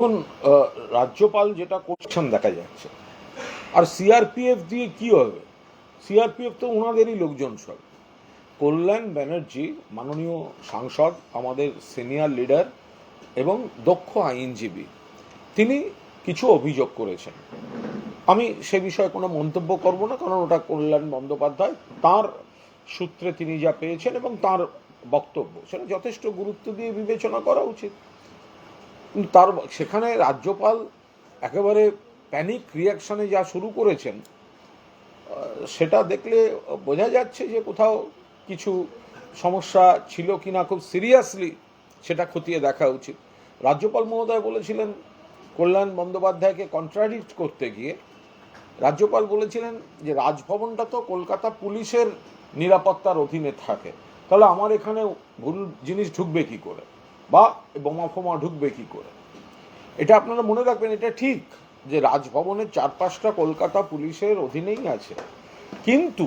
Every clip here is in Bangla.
এখন রাজ্যপাল যেটা করছেন দেখা যাচ্ছে। আর সিআরপিএফ দিয়ে কি হবে? সিআরপিএফ তো ওনাদেরই লোকজন সব। কল্যাণ ব্যানার্জি, মাননীয় সাংসদ, আমাদের সিনিয়র লিডার এবং দক্ষ আইনজীবী, তিনি কিছু অভিযোগ করেছেন। আমি সে বিষয়ে কোনো মন্তব্য করব না, কারণ ওটা কল্যাণ বন্দ্যোপাধ্যায়। তার সূত্রে তিনি যা পেয়েছেন এবং তার বক্তব্য, সেটা যথেষ্ট গুরুত্ব দিয়ে বিবেচনা করা উচিত। তার সেখানে রাজ্যপাল একেবারে প্যানিক রিয়াকশনে যা শুরু করেছেন সেটা দেখলে বোঝা যাচ্ছে যে কোথাও কিছু সমস্যা ছিল কি না খুব সিরিয়াসলি সেটা খতিয়ে দেখা উচিত। রাজ্যপাল মহোদয় বলেছিলেন, কল্যাণ বন্দ্যোপাধ্যায়কে কন্ট্রাডিক্ট করতে গিয়ে রাজ্যপাল বলেছিলেন যে রাজভবনটা তো কলকাতা পুলিশের নিরাপত্তার অধীনে থাকে। তাহলে আমার এখানে ভুল জিনিস ঢুকবে কি করে? বা বোমা ফোমা ঢুকবে কি করে? এটা আপনারা মনে রাখবেন, এটা ঠিক যে রাজভবনের চারপাশটা কলকাতা পুলিশের অধীনেই আছে। কিন্তু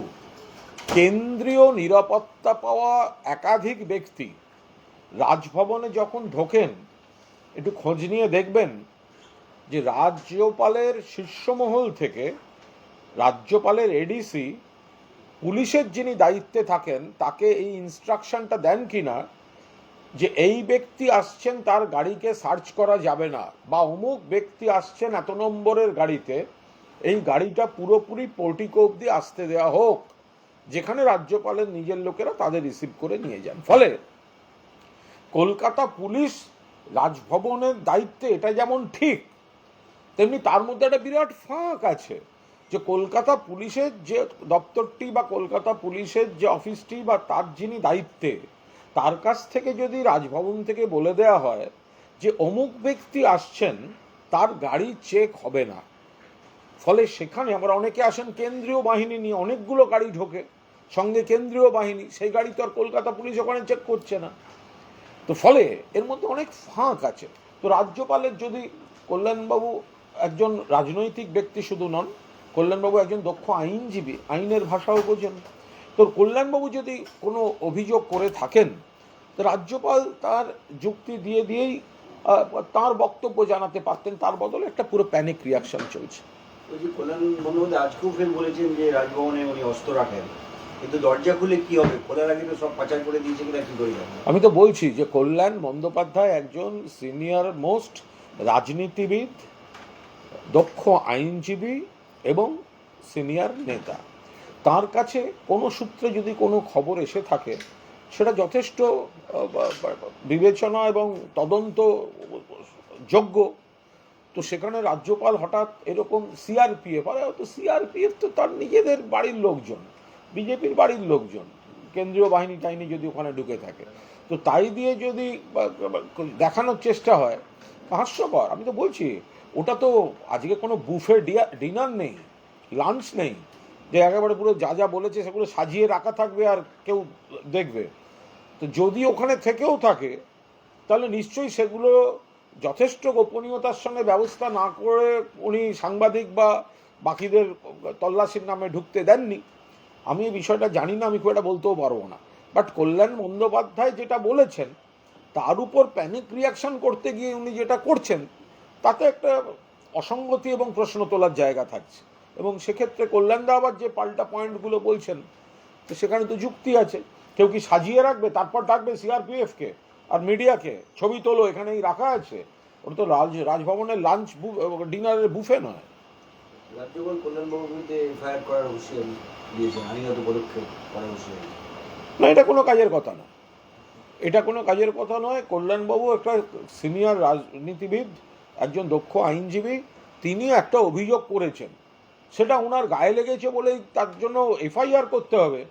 কেন্দ্রীয় নিরাপত্তা পাওয়া একাধিক ব্যক্তি রাজভবনে যখন ঢোকেন, একটু খোঁজ নিয়ে দেখবেন যে রাজ্যপালের শীর্ষমহল থেকে রাজ্যপালের এডিসি পুলিশের যিনি দায়িত্বে থাকেন, তাকে এই ইনস্ট্রাকশনটা দেন কিনা যে এই ব্যক্তি আসছেন তার গাড়িকে সার্চ করা যাবে না। বা অমুক ব্যক্তি আসছেন এত নম্বরের গাড়িতে, এই গাড়িটা পুরোপুরি পোর্টিকো অব্দি আসতে দেওয়া হোক, যেখানে রাজ্যপালের নিজের লোকেরা তাদের রিসিভ করে নিয়ে যান। ফলে কলকাতা পুলিশ রাজভবনের দায়িত্বে এটা যেমন ঠিক, তেমনি তার মধ্যে একটা বিরাট ফাঁক আছে যে কলকাতা পুলিশের যে দপ্তরটি বা কলকাতা পুলিশের যে অফিসটি বা তার যিনি দায়িত্বে তার কাছ থেকে যদি রাজভবন থেকে বলে দেওয়া হয় যে অমুক ব্যক্তি আসছেন, তার গাড়ি চেক হবে না। ফলে সেখানে আমরা অনেকে আসেন, কেন্দ্রীয় বাহিনী নিয়ে অনেকগুলো গাড়ি ঢোকে। সঙ্গে কেন্দ্রীয় বাহিনী, সেই গাড়ি তো আর কলকাতা পুলিশ ওখানে চেক করছে না। তো ফলে এর মধ্যে অনেক ফাঁক আছে। তো রাজ্যপালের যদি কল্যাণবাবু একজন রাজনৈতিক ব্যক্তি শুধু নন, কল্যাণবাবু একজন দক্ষ আইনজীবী, আইনের ভাষাও বোঝেন। তো কল্যাণবাবু যদি কোনো অভিযোগ করে থাকেন রাজ্যপাল তার যুক্তি দিয়ে দিয়েই তার বক্তব্য জানাতে পারতেন তার বদলে একটা পুরো প্যানিক রিয়াকশন চলছে। ওই যে কল্যাণ বন্দ্যোপাধ্যায় আজকেও ফের বলেছেন যে রাজভবনে উনি অস্ত্র রাখেন কিন্তু দরজা খুলে কি হবে? খোলার আগে তো সব পাচার করে দিয়েছে কিনা কি করে আমি তো বলছি যে কল্যাণ বন্দ্যোপাধ্যায় একজন সিনিয়র মোস্ট রাজনীতিবিদ দক্ষ আইনজীবী এবং সিনিয়র নেতা। তার কাছে কোনো সূত্রে যদি কোনো খবর এসে থাকে, সেটা যথেষ্ট বিবেচনা এবং তদন্ত যোগ্য। তো সেখানে রাজ্যপাল হঠাৎ এরকম সিআরপিএফ আরে হয়তো সিআরপিএফ তো তার নিজেদের বাড়ির লোকজন বিজেপির বাড়ির লোকজন, কেন্দ্রীয় বাহিনী টাহিনী যদি ওখানে ঢুকে থাকে। তো তাই দিয়ে যদি দেখানোর চেষ্টা হয়, হাস্যকর। আমি তো বলছি, ওটা তো আজকে কোনো বুফে ডিনার নেই, লাঞ্চ নেই। যে একেবারে পুরো যা যা বলেছে সেগুলো সাজিয়ে রাখা থাকবে আর কেউ দেখবে। তো যদি ওখানে থেকেও থাকে, তাহলে নিশ্চয়ই সেগুলো যথেষ্ট গোপনীয়তার সঙ্গে ব্যবস্থা না করে উনি সাংবাদিক বা বাকিদের তল্লাশির নামে ঢুকতে দেননি। আমি এই বিষয়টা জানি না, আমি খুব একটা বলতেও পারব না। বাট কল্যাণ বন্দ্যোপাধ্যায় যেটা বলেছেন, তার উপর প্যানিক রিয়াকশন করতে গিয়ে উনি যেটা করছেন, তাতে একটা অসঙ্গতি এবং প্রশ্ন তোলার জায়গা থাকছে। এবং সেক্ষেত্রে কল্যাণদা আবার যে পাল্টা পয়েন্টগুলো বলছেন তো সেখানে তো যুক্তি আছে। কেউ কি সাজিয়ে রাখবে? তারপর ডাকবে সিআরপিএফকে আর মিডিয়াকে। ছবি তোলো এখানেই রাখা আছে। ওটা তো রাজ রাজভবনের লাঞ্চ ডিনারের বুফে নয়। রাজ্যপাল কল্যাণবাবুর বিরুদ্ধে এফআইআর করার হুঁশিয়ারি দিয়েছেন। আইনগত পদক্ষেপ করার হুঁশিয়ারি। না এটা কোনো কাজের কথা না এটা কোনো কাজের কথা নয়। কল্যাণবাবু একটা সিনিয়র রাজনীতিবিদ একজন দক্ষ আইনজীবী তিনি একটা অভিযোগ করেছেন। সেটা ওনার গায়ে লেগেছে বলেই তার জন্য এফআইআর করতে হবে।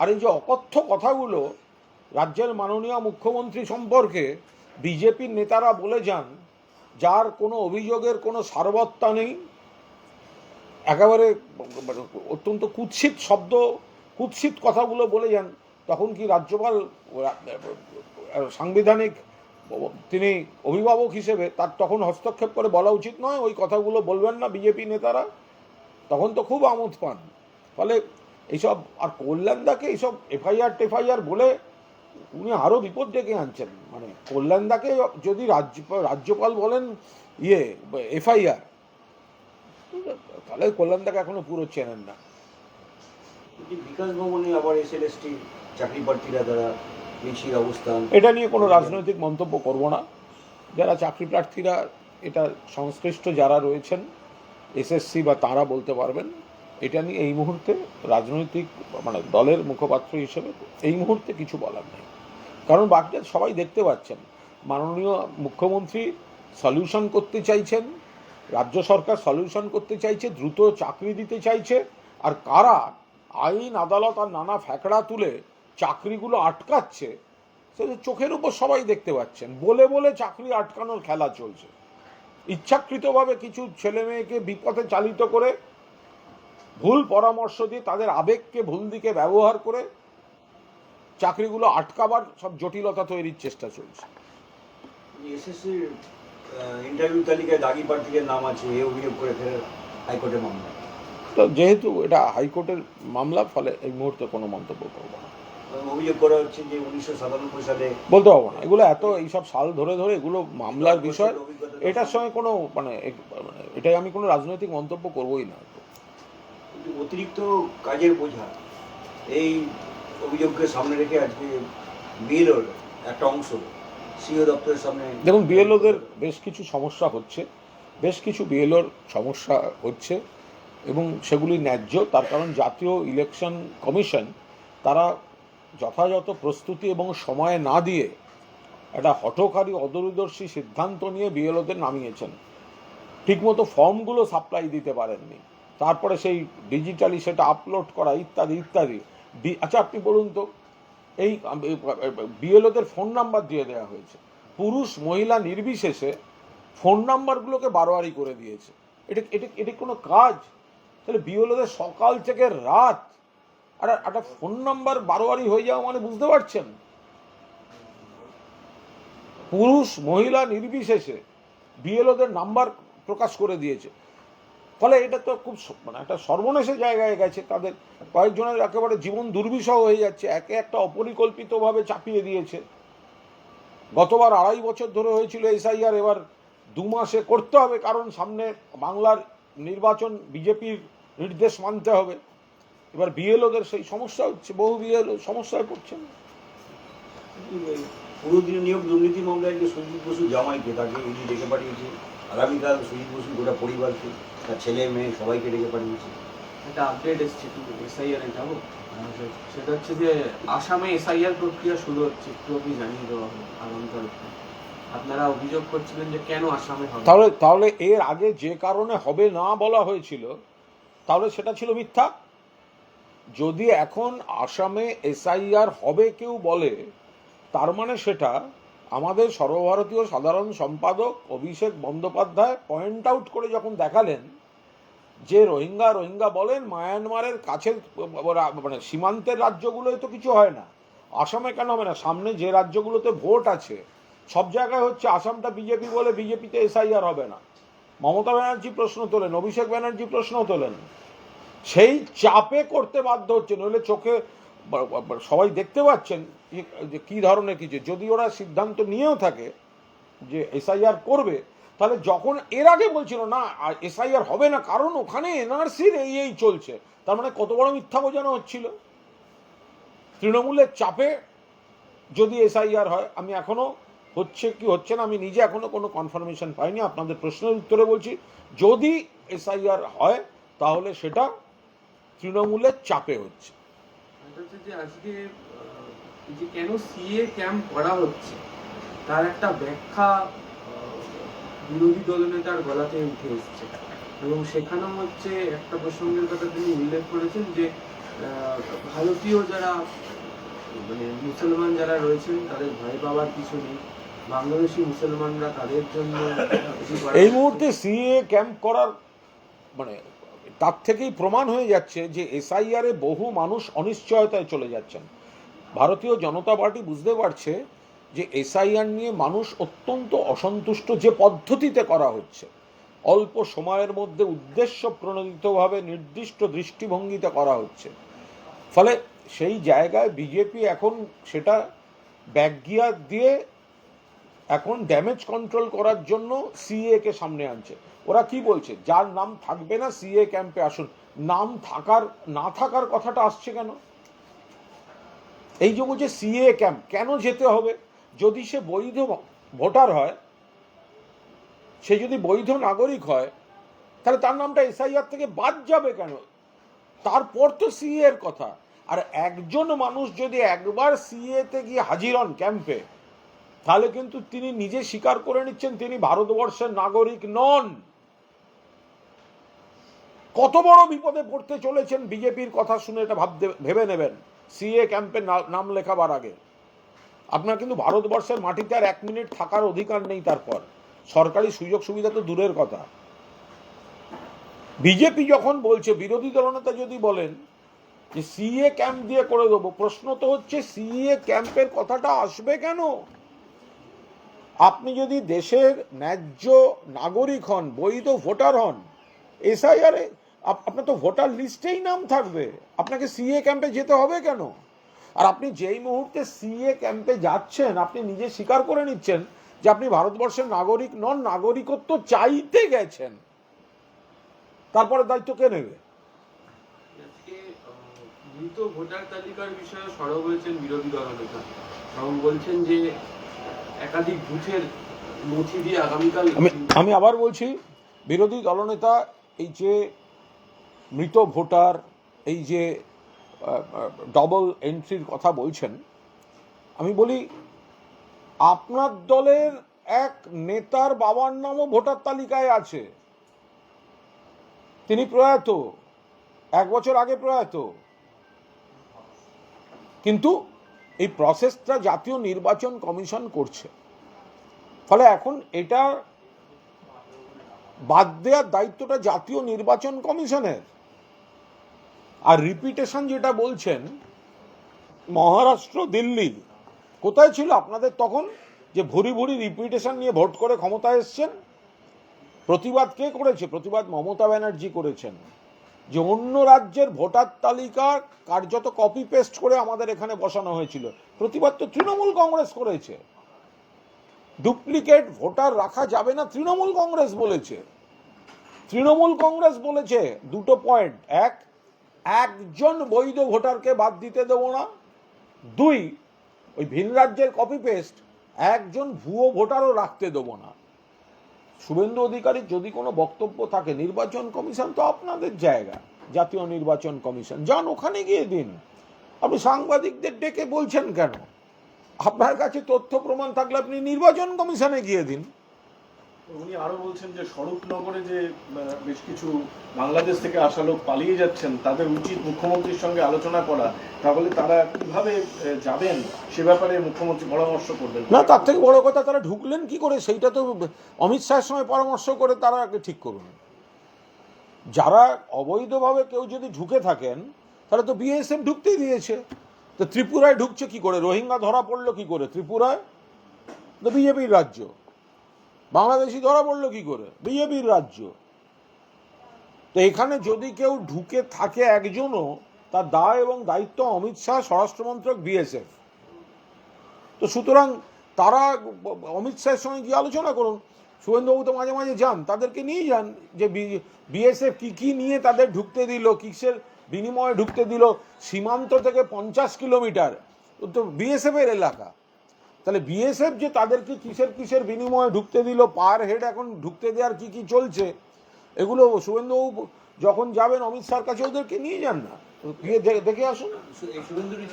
আর এই যে অকথ্য কথাগুলো রাজ্যের মাননীয় মুখ্যমন্ত্রী সম্পর্কে বিজেপির নেতারা বলে যান, যার কোনো অভিযোগের কোনো সারবত্তা নেই, একেবারে অত্যন্ত কুৎসিত শব্দ, কুৎসিত কথাগুলো বলে যান, তখন কি রাজ্যপাল, সাংবিধানিক তিনি অভিভাবক হিসেবে তার তখন হস্তক্ষেপ করে বলা উচিত নয়? ওই কথাগুলো বলবেন না বিজেপি নেতারা? তখন তো খুব আমোদ পান। ফলে এইসব আর কল্যাণদাকে এইসব এফআইআর টেফআইআর বলে উনি আরও বিপদ ডেকে আনছেন। মানে কল্যাণদাকে যদি রাজ্য রাজ্যপাল বলেন ইয়ে এফআইআর তাহলে কল্যাণদাকে এখনও পুরো চেনেন না। বিকাশ ভবনে আবার এসএলএসটি চাকরি প্রার্থীরা তারা মিছিল অবস্থান। এটা নিয়ে কোনো রাজনৈতিক মন্তব্য করব না। যারা চাকরি প্রার্থীরা এটা সংশ্লিষ্ট যারা রয়েছেন এসএসসি বা তারা বলতে পারবেন, এটা নিয়ে এই মুহূর্তে রাজনৈতিক মানে দলের মুখপাত্র হিসেবে এই মুহূর্তে কিছু বলার নেই। কারণ বাকিটা সবাই দেখতে পাচ্ছেন, মাননীয় মুখ্যমন্ত্রী সলিউশন করতে চাইছেন, রাজ্য সরকার সলিউশন করতে চাইছে, দ্রুত চাকরি দিতে চাইছে, আর কারা আইন, আদালত আর নানা ফ্যাকড়া তুলে চাকরিগুলো আটকাচ্ছে, সেটা চোখের উপর সবাই দেখতে পাচ্ছেন। বলে বলে চাকরি আটকানোর খেলা চলছে। ইচ্ছাকৃতভাবে কিছু ছেলে মেয়েকে বিপথে চালিত করে ভুল পরামর্শ দিয়ে তাদের আবেগকে ভুল দিকে ব্যবহার করে চাকরিগুলো আটকাবার সব জটিলতা তৈরির চেষ্টা চলছে। এসএসসির ইন্টারভিউ তালিকায় দাগি প্রার্থীদের নাম আছে এ অভিযোগ করে ফের হাইকোর্টে মামলা। তো যেহেতু এটা হাইকোর্টের মামলা ফলে এই মুহূর্তে কোনো মন্তব্য করব না। অভিযোগ করা হচ্ছে যে উনিশশো সাতানব্বই সালে বলতে পারব না। এগুলো এত এইসব সাল ধরে ধরে এগুলো মামলার বিষয়। এটার সঙ্গে কোনো মানে মানে এটাই আমি কোনো রাজনৈতিক মন্তব্য করবই না। কিন্তু অতিরিক্ত কাজের বোঝা এই অভিযোগকে সামনে রেখে আজকে বিএলওর একটা অংশ সিও দপ্তরের সামনে দেখুন বিএলওদের বেশ কিছু সমস্যা হচ্ছে বেশ কিছু বিএলওর সমস্যা হচ্ছে এবং সেগুলি ন্যায্য তার কারণ জাতীয় ইলেকশন কমিশন তারা যথাযথ প্রস্তুতি এবং সময় না দিয়ে একটা হঠকারী অদূরদর্শী সিদ্ধান্ত নিয়ে বিএলওদের নামিয়েছেন। ঠিকমতো ফর্মগুলো সাপ্লাই দিতে পারেননি। তারপরে সেই ডিজিটালি সেটা আপলোড করা ইত্যাদি ইত্যাদি। আচ্ছা আপনি বলুন তো, এই, বিএলওদের ফোন নাম্বার দিয়ে দেওয়া হয়েছে। পুরুষ, মহিলা নির্বিশেষে ফোন নাম্বারগুলোকে বারোয়ারি করে দিয়েছে। এটা এটা এটা কোনো কাজ? তাহলে বিএলওদের সকাল থেকে রাত, আর, একটা ফোন নাম্বার বারোয়ারি হয়ে যাওয়া মানে বুঝতে পারছেন? পুরুষ, মহিলা নির্বিশেষে বিএলওদের নাম্বার প্রকাশ করে দিয়েছে। ফলে এটা তো খুব মানে একটা সর্বনেশে জায়গায় গেছে, তাদের কয়েকজনের একেবারে জীবন দুর্বিষহ হয়ে যাচ্ছে, একে একটা অপরিকল্পিতভাবে চাপিয়ে দিয়েছে। গতবার আড়াই বছর ধরে হয়েছিল এসআইআর, এবার দু মাসে করতে হবে, কারণ সামনে বাংলার নির্বাচন, বিজেপির নির্দেশ মানতে হবে। এবার বিএলওদের সেই সমস্যা হচ্ছে, বহু বিএলও সমস্যায় পড়ছেন পুরো দিন নিয়োগ দুর্নীতি মামলায় যে সুজিত বসু জামাইকে তাকে ইডি ডেকে পাঠিয়েছে আগামীকাল সুজিত বসু গোটা পরিবারকে তার ছেলে মেয়ে সবাইকে ডেকে পাঠিয়েছে। একটা আপডেট এসছে একটু এসআইআর যাব। সেটা হচ্ছে যে আসামে এসআইআর প্রক্রিয়া শুরু হচ্ছে একটু আপনি জানিয়ে দেওয়া হবে আগামীকাল। আপনারা অভিযোগ করছিলেন যে কেন আসামে হবে? তাহলে তাহলে এর আগে যে কারণে হবে না বলা হয়েছিল তাহলে সেটা ছিল মিথ্যা? যদি এখন আসামে এসআইআর হবে কেউ বলে তার মানে সেটা আমাদের সর্বভারতীয় সাধারণ সম্পাদক অভিষেক বন্দ্যোপাধ্যায় পয়েন্ট আউট করে যখন দেখালেন যে রোহিঙ্গা রোহিঙ্গা বলেন মায়ানমারের কাছে মানে সীমান্তের রাজ্যগুলোয় তো কিছু হয় না। আসামে কেন হবে না? সামনে যে রাজ্যগুলোতে ভোট আছে, সব জায়গায় হচ্ছে আসামটা বিজেপি বলে বিজেপিতে এসআইআর হবে না। মমতা ব্যানার্জি প্রশ্ন তোলেন, অভিষেক ব্যানার্জি প্রশ্ন তোলেন। সেই চাপে করতে বাধ্য হচ্ছে, নইলে চোখে সবাই দেখতে পাচ্ছেন যে- কি ধরনের কিছু যদি ওরা সিদ্ধান্ত নিয়েও থাকে যে এসআইআর করবে, তাহলে যখন এর আগে বলছিল, না এসআইআর হবে না, কারণ ওখানে এনআরসির এই এই চলছে। তার মানে কত বড় মিথ্যা বোঝানো হচ্ছিল। তৃণমূলের চাপে যদি এসআইআর হয়, আমি এখনও হচ্ছে কি হচ্ছে না, আমি নিজে এখনও কোনো কনফার্মেশন পাইনি, আপনাদের প্রশ্নের উত্তরে বলছি, যদি এসআইআর হয়, তাহলে সেটা তৃণমূলের চাপে হচ্ছে। আজকে যে কেন সিএ ক্যাম্প করা হচ্ছে, তার একটা ব্যাখ্যা বিরোধী দলনেতার গলাতে উঠে এসছে। এবং সেখানেও হচ্ছে একটা প্রসঙ্গের কথা তিনি উল্লেখ করেছেন যে ভারতীয় যারা মানে মুসলমান যারা রয়েছেন, তাদের ভয় পাওয়ার কিছু নেই। বাংলাদেশি মুসলমানরা তাদের জন্য এই মুহূর্তে সিএ ক্যাম্প করার মানে তার থেকেই প্রমাণ হয়ে যাচ্ছে যে এসআইআরে বহু মানুষ অনিশ্চয়তায় চলে যাচ্ছেন। ভারতীয় জনতা পার্টি বুঝতে পারছে যে এসআইআর নিয়ে মানুষ অত্যন্ত অসন্তুষ্ট যে পদ্ধতিতে করা হচ্ছে। অল্প সময়ের মধ্যে উদ্দেশ্য প্রণোদিতভাবে নির্দিষ্ট দৃষ্টিভঙ্গিতে করা হচ্ছে। ফলে সেই জায়গায় বিজেপি এখন সেটা ব্যাকগিয়ার দিয়ে এখন ড্যামেজ কন্ট্রোল করার জন্য সিএ কে সামনে আনছে। ওরা কি বলছে? যার নাম থাকবে না সিএ ক্যাম্পে আসুন। নাম থাকার, না থাকার কথাটা আসছে কেন? এই যে বলছে সিএ ক্যাম্প কেন যেতে হবে? যদি সে বৈধ ভোটার হয়, সে যদি বৈধ নাগরিক হয়, তাহলে তার নামটা এসআইআর থেকে বাদ যাবে কেন? তারপর তো সিএ এর কথা। আর একজন মানুষ যদি একবার সিএ তে গিয়ে হাজির হন ক্যাম্পে তাহলে কিন্তু তিনি নিজে স্বীকার করে নিচ্ছেন তিনি ভারতবর্ষের নাগরিক নন। কত বড় বিপদে পড়তে চলেছেন বিজেপির কথা শুনে এটা ভাবতে, ভেবে নেবেন। সিএ ক্যাম্পে নাম লেখাবার আগে। আপনার কিন্তু ভারতবর্ষের মাটিতে আর এক মিনিট থাকার অধিকার নেই তারপর। সরকারি সুযোগ সুবিধা তো দূরের কথা। বিজেপি যখন বলছে, বিরোধী দলনেতা যদি বলেন যে সিএ ক্যাম্প দিয়ে করে দেবো, প্রশ্ন তো হচ্ছে সিএ ক্যাম্পের কথাটা আসবে কেন? আপনি যদি দেশের ন্যায্য নাগরিক হন, বৈধ ভোটার হন এসআইআর আপনার তো ভোটার লিস্টেই নাম থাকবে। আপনাকে সিএ ক্যাম্পে যেতে হবে কেন? আর আপনি যেই মুহূর্তে সিএ ক্যাম্পে যাচ্ছেন, আপনি নিজে স্বীকার করে নিচ্ছেন যে আপনি ভারতবর্ষের নাগরিক নন, নাগরিকত্ব চাইতে গেছেন। তারপরে দায়িত্ব কে নেবে? ভোটার তালিকার বিষয়ে সরব হয়েছেন বিরোধী দলনেতা এবং বলছেন যে একাধিক বুথের নথি দিয়ে আগামীকাল আমি আমি আবার বলছি, বিরোধী দলনেতা এই যে মৃত ভোটার, এই যে ডবল এন্ট্রির কথা বলছেন, আমি বলি, আপনার দলের এক নেতার বাবার নামও ভোটার তালিকায় আছে। তিনি প্রয়াত, এক বছর আগে প্রয়াত। কিন্তু এই প্রসেসটা জাতীয় নির্বাচন কমিশন করছে। ফলে এখন এটা বাদ দেওয়ার দায়িত্বটা জাতীয় নির্বাচন কমিশনের। আর রিপিটেশন যেটা বলছেন, মহারাষ্ট্র, দিল্লি, কোথায় ছিল আপনাদের তখন? যে ভুরি ভুরি রিপিটেশন নিয়ে ভোট করে ক্ষমতায় এসছেন। প্রতিবাদ কে করেছে? প্রতিবাদ মমতা ব্যানার্জি করেছেন। যে অন্য রাজ্যের ভোটার তালিকা কার্যত কপি পেস্ট করে আমাদের এখানে বসানো হয়েছিল। প্রতিবাদ তো তৃণমূল কংগ্রেস করেছে। ডুপ্লিকেট ভোটার রাখা যাবে না তৃণমূল কংগ্রেস বলেছে। তৃণমূল কংগ্রেস বলেছে দুটো পয়েন্ট এক, একজন বৈধ ভোটারকে বাদ দিতে দেবো না। দুই, ওই ভিন রাজ্যের কপি পেস্ট একজন ভুয়ো ভোটারও রাখতে দেবো না। শুভেন্দু অধিকারীর যদি কোনো বক্তব্য থাকে, নির্বাচন কমিশন তো আপনাদের জায়গা, জাতীয় নির্বাচন কমিশন। যান ওখানে গিয়ে দিন। আপনি সাংবাদিকদের ডেকে বলছেন কেন? আপনার কাছে তথ্য প্রমাণ থাকলে আপনি নির্বাচন কমিশনে গিয়ে দিন। উনি আরও বলছেন যে স্বরূপনগরে যে বেশ কিছু বাংলাদেশ থেকে আসা লোক পালিয়ে যাচ্ছেন, তাদের উচিত মুখ্যমন্ত্রীর সঙ্গে আলোচনা করা। তাহলে তারা কীভাবে যাবেন সে ব্যাপারে মুখ্যমন্ত্রী পরামর্শ করবেন? না, তার থেকে বড় কথা তারা ঢুকলেন কি করে, সেইটা তো অমিত শাহের সঙ্গে পরামর্শ করে তারা ঠিক করুন। যারা অবৈধভাবে কেউ যদি ঢুকে থাকেন, তাহলে তো বিএসএফ ঢুকতেই দিয়েছে। তো ত্রিপুরায় ঢুকছে কি করে? রোহিঙ্গা ধরা পড়ল কি করে? ত্রিপুরায়? তো বিজেপির রাজ্য। বাংলাদেশি ধরা পড়ল কি করে? বিজেপির রাজ্য। তো এখানে যদি কেউ ঢুকে থাকে একজনও, তার দায় এবং দায়িত্ব অমিত শাহ, স্বরাষ্ট্রমন্ত্রক, বিএসএফ। তো সুতরাং তারা অমিত শাহের সঙ্গে গিয়ে আলোচনা করুন। শুভেন্দুবাবু তো মাঝে মাঝে যান, তাদেরকে নিয়ে যান যে বিএসএফ কি কি নিয়ে তাদের ঢুকতে দিল, কিসের বিনিময়ে ঢুকতে দিল, সীমান্ত থেকে পঞ্চাশ কিলোমিটার, তো বিএসএফ এর এলাকা। তাহলে বিএসএফ যে তাদেরকে কিসের কিসের বিনিময়ে ঢুকতে দিল পার হেড এখন ঢুকতে দেওয়ার কি কি চলছে? এগুলো শুভেন্দুবাবু যখন যাবেন অমিত শাহর কাছে ওদেরকে নিয়ে যান না? গিয়ে দেখে আসুন। শুভেন্দুরই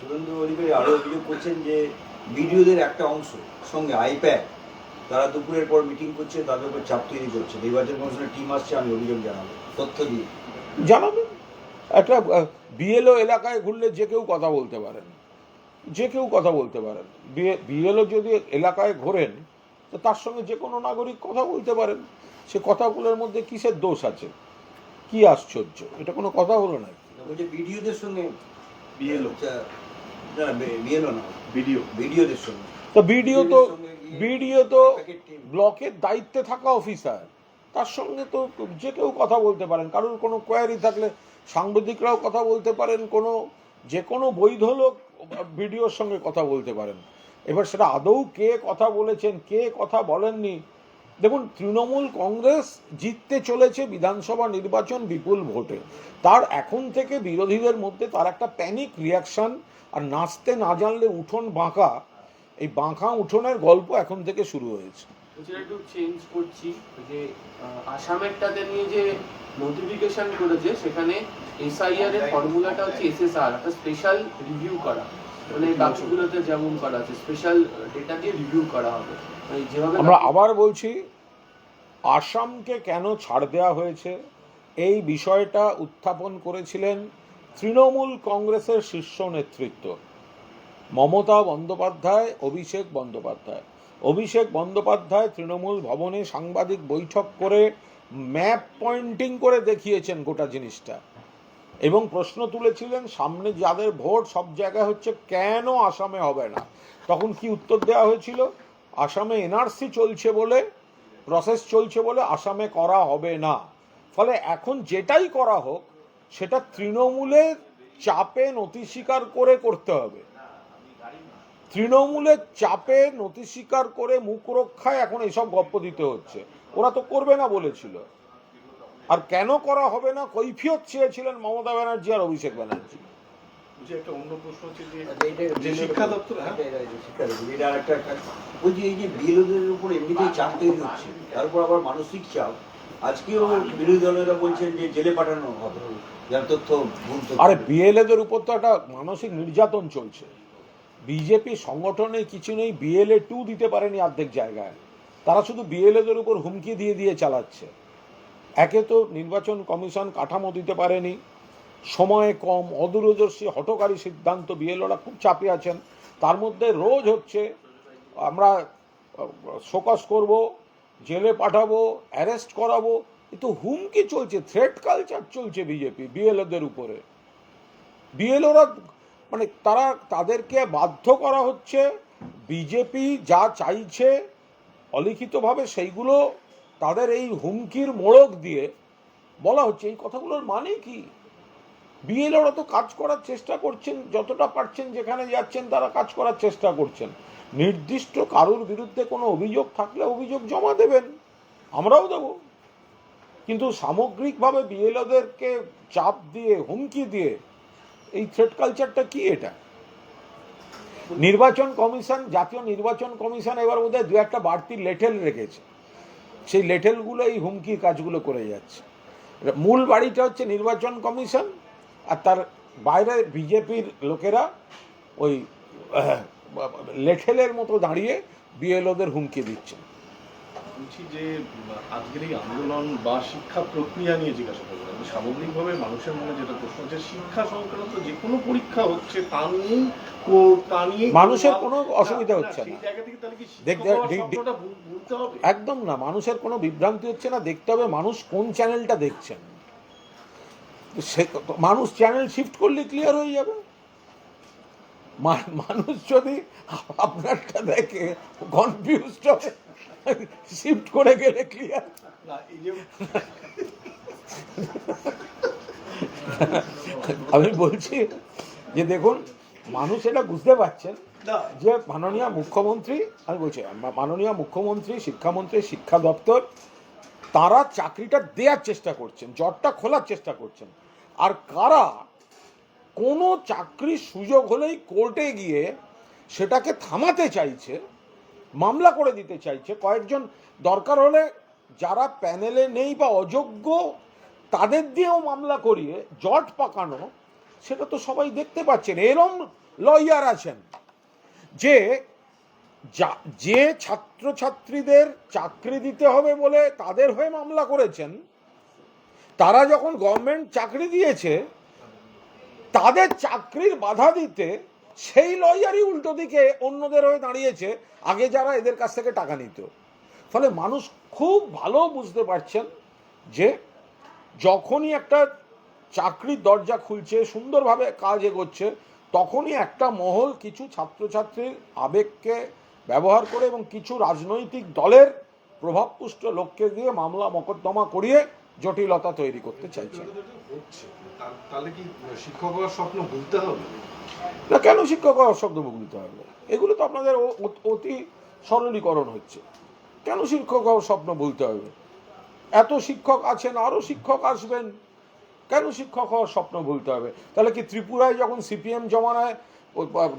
শুভেন্দু অধিকারী আরও অভিযোগ করছেন যে বিডিওদের একটা অংশ সঙ্গে আইপ্যাড তারা দুপুরের পর মিটিং করছে তাদের উপর চাপ তৈরি করছে নির্বাচন কমিশনের টিম আসছে আমি অভিযোগ জানাব তথ্য দিয়ে। জানাবেন? একটা বিএলও এলাকায় ঘুরলে যে কেউ কথা বলতে পারেন। যে কেউ কথা বলতে পারেন। বিএলও যদি এলাকায় ঘোরেন তো তার সঙ্গে যে কোনো নাগরিক কথা বলতে পারেন। সে কথাগুলোর মধ্যে কিসের দোষ আছে? কি আশ্চর্য? এটা কোনো কথা হলো না? বিডিওদের সঙ্গে বিএলও। আচ্ছা, না বিএলও না। ভিডিও বিডিওদের সঙ্গে। তো বিডিও তো বিডিও তো ব্লকের দায়িত্বে থাকা অফিসার। তার সঙ্গে তো যে কেউ কথা বলতে পারেন। কারোর কোনো কোয়ারি থাকলে সাংবাদিকরাও কথা বলতে পারেন। কোনো যে কোনো বৈধ লোক বিডিওর সঙ্গে কথা বলতে পারেন। এবার সেটা আদৌ কে কথা বলেছেন, কে কথা বলেননি? দেখুন, তৃণমূল কংগ্রেস জিততে চলেছে বিধানসভা নির্বাচন বিপুল ভোটে। তার এখন থেকে বিরোধীদের মধ্যে তার একটা প্যানিক রিয়াকশন আর নাচতে না জানলে উঠোন বাঁকা। এই বাঁকা উঠোনের গল্প এখন থেকে শুরু হয়েছে। যেটা একটু চেঞ্জ করছি যে আসামেরটাতে নিয়ে যে নোটিফিকেশন করেছে সেখানে এসআইআর এর ফর্মুলাটা হচ্ছে এসএসআর একটা স্পেশাল রিভিউ করা। মানে বাকিগুলোতে যেমন করা আছে স্পেশাল ডেটা দিয়ে রিভিউ করা হবে। মানে যেভাবে আমরা আবার বলছি আসামকে কেন ছাড় দেওয়া হয়েছে? এই বিষয়টা উত্থাপন করেছিলেন তৃণমূল কংগ্রেসের শীর্ষ নেতৃত্ব মমতা বন্দ্যোপাধ্যায় অভিষেক বন্দ্যোপাধ্যায়। অভিষেক বন্দ্যোপাধ্যায় তৃণমূল ভবনে সাংবাদিক বৈঠক করে ম্যাপ পয়েন্টিং করে দেখিয়েছেন গোটা জিনিসটা। এবং প্রশ্ন তুলেছিলেন, সামনে যাদের ভোট, সব জায়গায় হচ্ছে কেন আসামে হবে না? তখন কি উত্তর দেওয়া হয়েছিল? আসামে এনআরসি চলছে বলে প্রসেস চলছে বলে আসামে করা হবে না। ফলে এখন যেটাই করা হোক, সেটা তৃণমূলের চাপে নথি স্বীকার করে করতে হবে। তৃণমূলের চাপে নথি স্বীকার করে মুখ রক্ষায় এখন এসব গপ্প দিতে হচ্ছে। ওরা তো করবে না বলেছিল। আর কেন করা হবে না? কৈফিয়ত চেয়েছিলেন মমতা ব্যানার্জি আর অভিষেক ব্যানার্জি। একটা অন্য প্রশ্ন হচ্ছে যে শিক্ষা দপ্তর হ্যাঁ? এটা-। বলছি এই যে বিরোধীদের উপর এমনিতেই চাপ তৈরি হচ্ছে তারপর আবার মানসিক চাপ। আজকেও বিরোধী দলেরা বলছেন যে জেলে পাঠানো হবে যার তথ্য। আরে বিএলএদের উপর তো একটা মানসিক নির্যাতন চলছে। বিজেপি সংগঠনে কিছু নেই বিএলএ টু দিতে পারেনি অর্ধেক জায়গায়। তারা শুধু বিএলএদের উপর হুমকি দিয়ে দিয়ে চালাচ্ছে। একে তো নির্বাচন কমিশন কাঠামো দিতে পারেনি। সময় কম, অদূরদর্শী হটকারী সিদ্ধান্ত বিএলওরা খুব চাপে আছেন। তার মধ্যে রোজ হচ্ছে, আমরা শোকস করব, জেলে পাঠাবো অ্যারেস্ট করাবো, এ তো হুমকি চলছে থ্রেট কালচার চলছে বিজেপি বিএলওদের উপরে। বিএলওরা মানে তারা তাদেরকে বাধ্য করা হচ্ছে বিজেপি যা চাইছে অলিখিতভাবে সেইগুলো তাদের এই হুমকির মোড়ক দিয়ে বলা হচ্ছে। এই কথাগুলোর মানে কি? বিএলওরা তো কাজ করার চেষ্টা করছেন, যতটা পারছেন যেখানে যাচ্ছেন তারা কাজ করার চেষ্টা করছেন। নির্দিষ্ট কারোর বিরুদ্ধে কোনো অভিযোগ থাকলে অভিযোগ জমা দেবেন, আমরাও দেব। কিন্তু সামগ্রিকভাবে বিএলওদেরকে চাপ দিয়ে, হুমকি দিয়ে এই থ্রেড কালচারটা কি এটা? নির্বাচন কমিশন, জাতীয় নির্বাচন কমিশন এবার বোধহয় দু একটা বাড়তি লেটেল রেখেছে। সেই লেটেলগুলো এই হুমকির কাজগুলো করে যাচ্ছে। মূল বাড়িটা হচ্ছে নির্বাচন কমিশন, আর তার বাইরে বিজেপির লোকেরা ওই লেঠেলের মতো দাঁড়িয়ে বিএলওদের হুমকি দিচ্ছেন বলছি যে আজকের এই আন্দোলন বা শিক্ষা প্রক্রিয়া নিয়ে জিজ্ঞাসা করব। আমি সামগ্রিকভাবে মানুষের মনে যেটা প্রশ্ন হচ্ছে শিক্ষা সংক্রান্ত যে কোনো পরীক্ষা হচ্ছে তা নিয়েই তা নিয়ে মানুষের কোনো অসুবিধা হচ্ছে না। একদম না মানুষের কোনো বিভ্রান্তি হচ্ছে না দেখতে হবে মানুষ কোন চ্যানেলটা দেখছেন। সে মানুষ চ্যানেল শিফট করলে ক্লিয়ার হয়ে যাবে। মানুষ যদি আপনারটা দেখে কনফিউজড হবে শিফট করে গেলে ক্লিয়ার আমি বলছি যে দেখুন মানুষ এটা বুঝতে পারছেন যে মাননীয় মুখ্যমন্ত্রী আমি বলছি মাননীয় মুখ্যমন্ত্রী শিক্ষামন্ত্রী শিক্ষা দপ্তর তারা চাকরিটা দেওয়ার চেষ্টা করছেন জটটা খোলার চেষ্টা করছেন। আর কারা কোনো চাকরির সুযোগ হলেই কোর্টে গিয়ে সেটাকে থামাতে চাইছে মামলা করে দিতে চাইছে। কয়েকজন দরকার হলে যারা প্যানেলে নেই বা অযোগ্য, তাদের দিয়েও মামলা করিয়ে জট পাকানো, সেটা তো সবাই দেখতে পাচ্ছেন। এরম লয়ার আছেন যে যা- ছাত্রছাত্রীদের চাকরি দিতে হবে বলে তাদের হয়ে মামলা করেছেন, তারা যখন গভর্নমেন্ট চাকরি দিয়েছে, তাদের চাকরির বাধা দিতে সেই লয়ারই উল্টো দিকে অন্যদের হয়ে দাঁড়িয়েছে, আগে যারা এদের কাছ থেকে টাকা নিত। ফলে মানুষ খুব ভালো বুঝতে পারছেন যে যখনই একটা চাকরির দরজা খুলছে, সুন্দরভাবে কাজ এগোচ্ছে, তখনই একটা মহল কিছু ছাত্রছাত্রীর আবেগকে ব্যবহার করে এবং কিছু রাজনৈতিক দলের প্রভাবপুষ্ট লোককে দিয়ে মামলা মকদ্দমা করিয়ে জটিলতা তৈরি করতে চাইছে। তাহলে কি স্বপ্ন ভুলতে হবে? না, কেন শিক্ষক হওয়ার শব্দ বলতে হবে? এগুলো তো আপনাদের অতি সরলীকরণ হচ্ছে। কেন শিক্ষক স্বপ্ন বলতে হবে? এত শিক্ষক আছেন আরও শিক্ষক আসবেন। কেন শিক্ষক হওয়ার স্বপ্ন বলতে হবে? তাহলে কি ত্রিপুরায় যখন সিপিএম জমানায়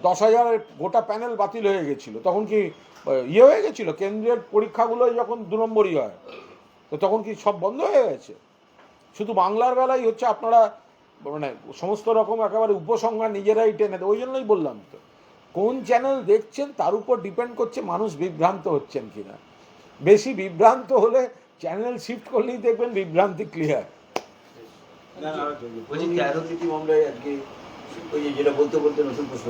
দশ হাজারের গোটা প্যানেল বাতিল হয়ে গেছিল, তখন কি ইয়ে হয়ে গেছিল? কেন্দ্রের পরীক্ষাগুলো যখন দু নম্বরই হয়, তো তখন কি সব বন্ধ হয়ে গেছে? শুধু বাংলার বেলায় হচ্ছে আপনারা মানে সমস্ত রকম একেবারে উপসংহার নিজেরাই টেনে দেয় ওই জন্যই বললাম তো। কোন চ্যানেল দেখছেন তার উপর ডিপেন্ড করছে মানুষ বিভ্রান্ত হচ্ছেন কিনা। বেশি বিভ্রান্ত হলে চ্যানেল শিফট করলেই দেখবেন বিভ্রান্তি ক্লিয়ার আজকে ওই যে যেটা বলতে বলতে নতুন প্রশ্ন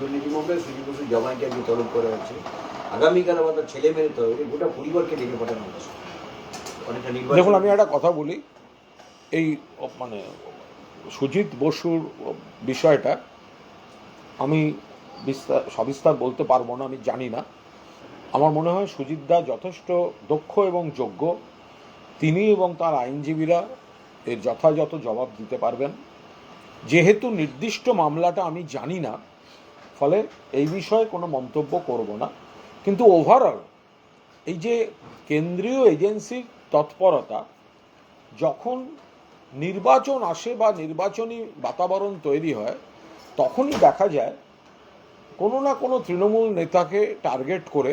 দুর্নীতি মামলায় সুজিত বসু জামাইকে আজকে তলব করা হয়েছে। আগামীকাল তার ছেলে মেয়ে তলব গোটা পরিবারকে ডেকে পাঠানো হচ্ছে অনেকটা দেখুন আমি একটা কথা বলি। এই মানে সুজিত বসুর বিষয়টা আমি বিস্তার সবিস্তার বলতে পারব না, আমি জানি না। আমার মনে হয় সুজিত দা যথেষ্ট দক্ষ এবং যোগ্য। তিনি এবং তার আইনজীবীরা এর যথাযথ জবাব দিতে পারবেন। যেহেতু নির্দিষ্ট মামলাটা আমি জানি না, ফলে এই বিষয়ে কোনো মন্তব্য করব না। কিন্তু ওভারঅল এই যে কেন্দ্রীয় এজেন্সির তৎপরতা, যখন নির্বাচন আসে বা নির্বাচনী বাতাবরণ তৈরি হয়, তখনই দেখা যায় কোনো না কোনো তৃণমূল নেতাকে টার্গেট করে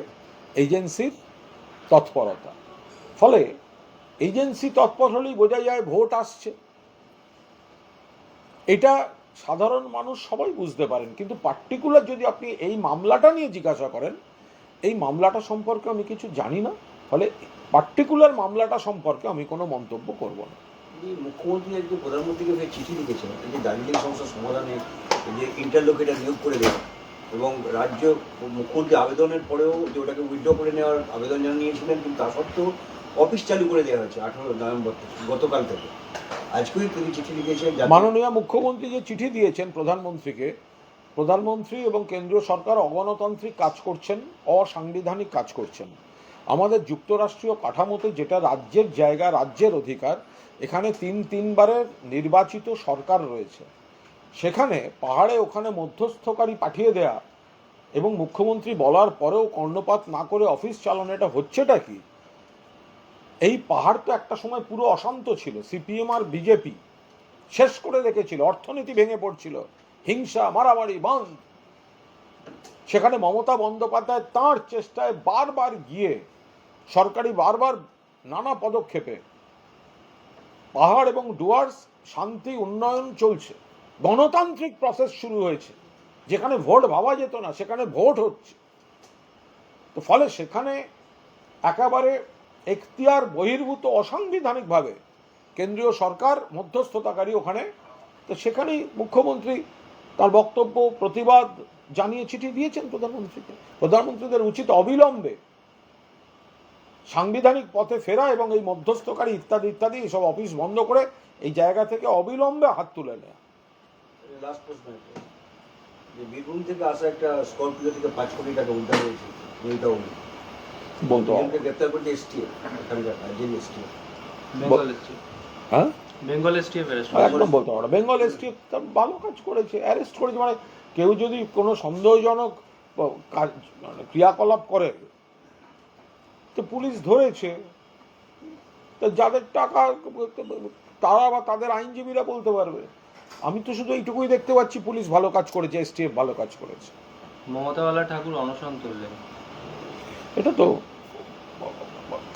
এজেন্সির তৎপরতা। ফলে এজেন্সি তৎপর হলেই বোঝা যায় ভোট আসছে। এটা সাধারণ মানুষ সবাই বুঝতে পারেন, কিন্তু পার্টিকুলার যদি আপনি এই মামলাটা নিয়ে জিজ্ঞাসা করেন, এই মামলাটা সম্পর্কে আমি কিছু জানি না, ফলে পার্টিকুলার মামলাটা সম্পর্কে আমি কোনো মন্তব্য করব না। তিনি মুখ্যমন্ত্রী একজন প্রধানমন্ত্রীকে ফের চিঠি লিখেছেন যে দার্জিলিং সমস্যার সমাধানে যে ইন্টারলোকেটার নিয়োগ করে দেওয়া এবং রাজ্য মুখ্যমন্ত্রী আবেদনের পরেও যে ওটাকে উইথড্র করে নেওয়ার আবেদন জানিয়েছিলেন, কিন্তু তা সত্ত্বেও অফিস চালু করে দেওয়া হয়েছে আঠারো নভেম্বর থেকে, গতকাল থেকে। আজকেই তিনি চিঠি লিখেছেন মাননীয় মুখ্যমন্ত্রী যে চিঠি দিয়েছেন প্রধানমন্ত্রীকে, প্রধানমন্ত্রী এবং কেন্দ্রীয় সরকার অগণতান্ত্রিক কাজ করছেন, অসাংবিধানিক কাজ করছেন। আমাদের যুক্তরাষ্ট্রীয় কাঠামোতে যেটা রাজ্যের জায়গা, রাজ্যের অধিকার, এখানে তিন, তিনবারের নির্বাচিত সরকার রয়েছে। সেখানে পাহাড়ে ওখানে মধ্যস্থকারী পাঠিয়ে দেয়া এবং মুখ্যমন্ত্রী বলার পরেও কর্ণপাত না করে অফিস চালানো, এটা হচ্ছেটা কি? এই পাহাড় তো একটা সময় পুরো অশান্ত ছিল, সিপিএম আর বিজেপি শেষ করে রেখেছিল, অর্থনীতি ভেঙে পড়ছিল, হিংসা, মারামারি বন্ধ। সেখানে মমতা বন্দ্যোপাধ্যায় তাঁর চেষ্টায় বারবার গিয়ে সরকারি বারবার নানা পদক্ষেপে পাহাড় এবং ডুয়ার্স শান্তি উন্নয়ন চলছে। গণতান্ত্রিক প্রসেস শুরু হয়েছে। যেখানে ভোট ভাবা যেত না, সেখানে ভোট হচ্ছে। তো ফলে সেখানে একেবারে এখতিয়ার বহির্ভূত অসাংবিধানিকভাবে কেন্দ্রীয় সরকার মধ্যস্থতাকারী ওখানে। তো সেখানেই মুখ্যমন্ত্রী তার বক্তব্য, প্রতিবাদ জানিয়ে চিঠি দিয়েছেন প্রধানমন্ত্রীকে। প্রধানমন্ত্রীদের উচিত অবিলম্বে সাংবিধানিক পথে ফেরা এবং এই মধ্যস্থকারী ইত্যাদি ইত্যাদি এসব অফিস বন্ধ করে এই জায়গা থেকে অবিলম্বে হাত তুলে নেওয়া লাস্ট প্রশ্ন যে বীরভূম থেকে আসা একটা স্করপিও থেকে পাঁচ কোটি টাকা উদ্ধার হয়েছে গ্রেপ্তার করতে এসটিএফ হ্যাঁ? বেঙ্গল এসটিএফ একদম বলতে পারো বেঙ্গল এসটি তার ভালো কাজ করেছে অ্যারেস্ট করেছে। মানে কেউ যদি কোনো সন্দেহজনক কাজ মানে ক্রিয়াকলাপ করে তো পুলিশ ধরেছে। তো যাদের টাকা তারা বা তাদের আইনজীবীরা বলতে পারবে। আমি তো শুধু এইটুকুই দেখতে পাচ্ছি পুলিশ ভালো কাজ করেছে এসটিএফ ভালো কাজ করেছে। মমতাওয়ালা ঠাকুর অনশন তুললেন। এটা তো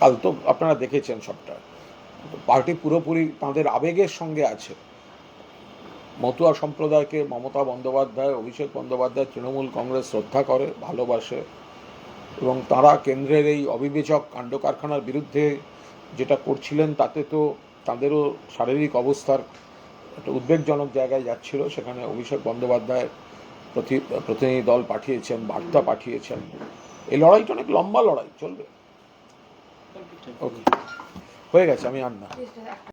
কাল তো আপনারা দেখেছেন সবটা। পার্টি পুরোপুরি তাদের আবেগের সঙ্গে আছে। মতুয়া সম্প্রদায়কে মমতা বন্দ্যোপাধ্যায় অভিষেক বন্দ্যোপাধ্যায় তৃণমূল কংগ্রেস শ্রদ্ধা করে ভালোবাসে। এবং তারা কেন্দ্রের এই অবিবেচক কাণ্ড কারখানার বিরুদ্ধে যেটা করছিলেন তাতে তো তাদেরও শারীরিক অবস্থার একটা উদ্বেগজনক জায়গায় যাচ্ছিল। সেখানে অভিষেক বন্দ্যোপাধ্যায় প্রতি প্রতিনিধি দল পাঠিয়েছেন বার্তা পাঠিয়েছেন। এই লড়াইটা অনেক লম্বা লড়াই চলবে? ওকে হয়ে গেছে আমি আর না।